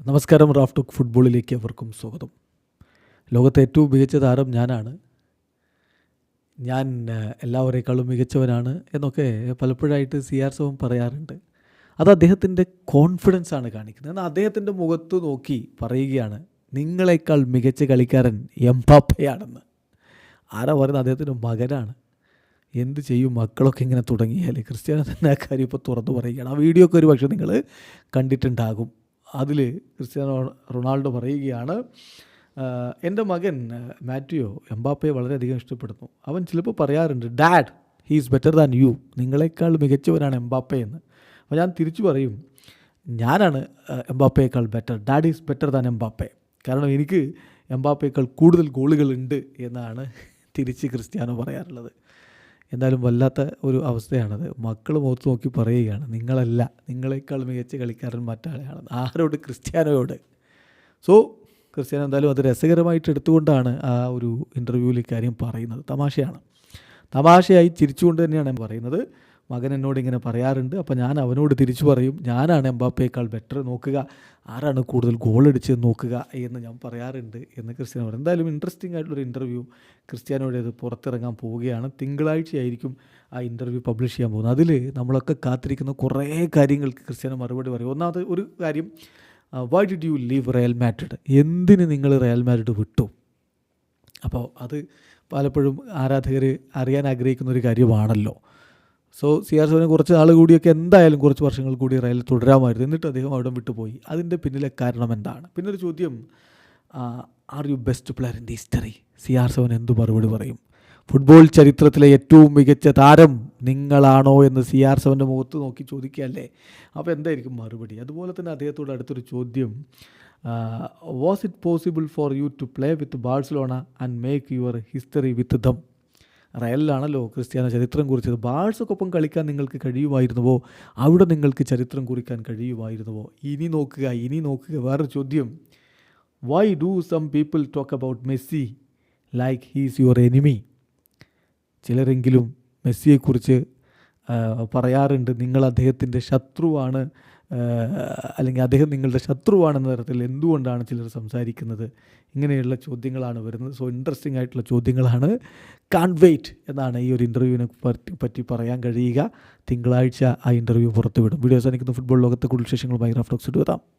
നമസ്കാരം Raf talk ഫുട്ബോളിലേക്ക് അവർക്കും സ്വാഗതം. ലോകത്തെ ഏറ്റവും മികച്ച താരം ഞാനാണ്. ഞാൻ എല്ലാവരെക്കാളും മികച്ചവനാണ് എന്നൊക്കെ പലപ്പോഴായിട്ട് സി ആർ സോം പറയാറുണ്ട്. അത് അദ്ദേഹത്തിന്റെ കോൺഫിഡൻസ് ആണ് കാണിക്കുന്നത്. എന്നാൽ അദ്ദേഹത്തിന്റെ മുഖത്ത് നോക്കി പറയുകയാണ് നിങ്ങളെക്കാൾ മികച്ച കളിക്കാരൻ എംപാപ്പയാണെന്ന് ആരാ പറയുന്നത്? അദ്ദേഹത്തിന്റെ മകനാണ്. എന്ത് ചെയ്യും? മക്കളൊക്കെ ഇങ്ങനെ തുടങ്ങിയാൽ ക്രിസ്ത്യാനോ തന്നെ ആ കാര്യം ഇപ്പോൾ തുറന്നു പറയുകയാണ്. ആ വീഡിയോ ഒക്കെ ഒരു പക്ഷേ നിങ്ങൾ കണ്ടിട്ടുണ്ടാകും. അതിൽ ക്രിസ്ത്യാനോ റൊണാൾഡോ പറയുകയാണ് എന്റെ മകൻ മാറ്റിയോ എംബാപ്പയെ വളരെയധികം ഇഷ്ടപ്പെടുന്നു. അവൻ ചിലപ്പോൾ പറയാറുണ്ട് dad he is better than you നിങ്ങളെക്കാൾ മികച്ചവനാണ് എംബാപ്പ എന്ന്. അപ്പോൾ ഞാൻ തിരിച്ചു പറയും ഞാനാണ് എംബാപ്പയേക്കാൾ better dad is better than Mbappe. കാരണം എനിക്ക് എംബാപ്പയേക്കാൾ കൂടുതൽ ഗോളുകളുണ്ട് എന്നാണ് തിരിച്ച് ക്രിസ്ത്യാനോ പറയാറുള്ളത്. എന്തായാലും വല്ലാത്ത ഒരു അവസ്ഥയാണത്. മക്കൾ മുഖത്ത് നോക്കി പറയുകയാണ് നിങ്ങളല്ല നിങ്ങളെക്കാൾ മികച്ച കളിക്കാരൻ മറ്റാളെയാണ്. ആരോട്? ക്രിസ്ത്യാനോയോട്. സോ ക്രിസ്ത്യാനോ എന്തായാലും അത് രസകരമായിട്ട് എടുത്തുകൊണ്ടാണ് ആ ഒരു ഇന്റർവ്യൂവിൽ ഇക്കാര്യം പറയുന്നത്. തമാശയാണ്. തമാശയായി ചിരിച്ചുകൊണ്ട് തന്നെയാണ് ഞാൻ പറയുന്നത്. മകൻ എന്നോട് ഇങ്ങനെ പറയാറുണ്ട്. അപ്പോൾ ഞാൻ അവനോട് തിരിച്ചു പറയും ഞാനാണ് എംബാപ്പയേക്കാൾ ബെറ്റർ നോക്കുക. ആരാണ് കൂടുതൽ ഗോൾ അടിച്ചത് നോക്കുക എന്ന് ഞാൻ പറയാറുണ്ട് എന്ന് ക്രിസ്ത്യാനോ പറയും. എന്തായാലും ഇൻട്രസ്റ്റിംഗ് ആയിട്ടുള്ളൊരു ഇന്റർവ്യൂ ക്രിസ്ത്യാനോടേത് പുറത്തിറങ്ങാൻ പോവുകയാണ്. തിങ്കളാഴ്ചയായിരിക്കും ആ ഇന്റർവ്യൂ പബ്ലിഷ് ചെയ്യാൻ പോകുന്നത്. അതിൽ നമ്മളൊക്കെ കാത്തിരിക്കുന്ന കുറേ കാര്യങ്ങൾക്ക് ക്രിസ്ത്യാനോ മറുപടി പറയും. ഒന്നാമത് ഒരു കാര്യം why did you leave Real Madrid എന്തിന് നിങ്ങൾ റയൽ മാഡ്രിഡ് വിട്ടു? അപ്പോൾ അത് പലപ്പോഴും ആരാധകർ അറിയാൻ ആഗ്രഹിക്കുന്ന ഒരു കാര്യമാണല്ലോ. സോ സി ആർ സെവനെ കുറച്ച് നാൾ കൂടിയൊക്കെ എന്തായാലും കുറച്ച് വർഷങ്ങൾ കൂടി റയൽ തുടരാമായിരുന്നു. എന്നിട്ട് അദ്ദേഹം അവിടെ വിട്ടുപോയി അതിന്റെ പിന്നിലെ കാരണം എന്താണ്? പിന്നെ ഒരു ചോദ്യം are you best player in the history C R seven എന്ത് മറുപടി പറയും? ഫുട്ബോൾ ചരിത്രത്തിലെ ഏറ്റവും മികച്ച താരം നിങ്ങളാണോ? എന്ന് സി ആർ സെവന്റെ മുഖത്ത് നോക്കി ചോദിക്കുകയല്ലേ? അപ്പോൾ എന്തായിരിക്കും മറുപടി? അതുപോലെ തന്നെ അദ്ദേഹത്തോട് അടുത്തൊരു ചോദ്യം was it possible for you to play with Barcelona and make your history with them റയലിലാണല്ലോ Cristiano ചരിത്രം കുറിച്ചത്. ബാഴ്സക്കൊപ്പം കളിക്കാൻ നിങ്ങൾക്ക് കഴിയുമായിരുന്നുവോ? അവിടെ നിങ്ങൾക്ക് ചരിത്രം കുറിക്കാൻ കഴിയുമായിരുന്നുവോ? ഇനി നോക്കുക ഇനി നോക്കുക. വേറൊരു ചോദ്യം. Why do some people talk about Messi like he's your enemy ചിലരെങ്കിലും മെസ്സിയെക്കുറിച്ച് പറയാറുണ്ട് നിങ്ങൾ അദ്ദേഹത്തിന്റെ ശത്രുവാണ് അല്ലെങ്കിൽ അദ്ദേഹം നിങ്ങളുടെ ശത്രുവാണെന്ന തരത്തിൽ എന്തുകൊണ്ടാണ് ചിലർ സംസാരിക്കുന്നത്? ഇങ്ങനെയുള്ള ചോദ്യങ്ങളാണ് വരുന്നത്. സോ ഇൻട്രസ്റ്റിംഗ് ആയിട്ടുള്ള ചോദ്യങ്ങളാണ്. കാൺ വെയിറ്റ് എന്നാണ് ഈ ഒരു ഇന്റർവ്യൂവിനെ പറ്റി പറ്റി പറയാൻ കഴിയുക. തിങ്കളാഴ്ച ആ ഇന്റർവ്യൂ പുറത്തുവിടും. വീഡിയോസ് അവസാനിക്കുന്ന. ഫുട്ബോൾ ലോകത്തെ കൂടുതൽ വിശേഷങ്ങളുമായി ഇട്ട് എടുത്താം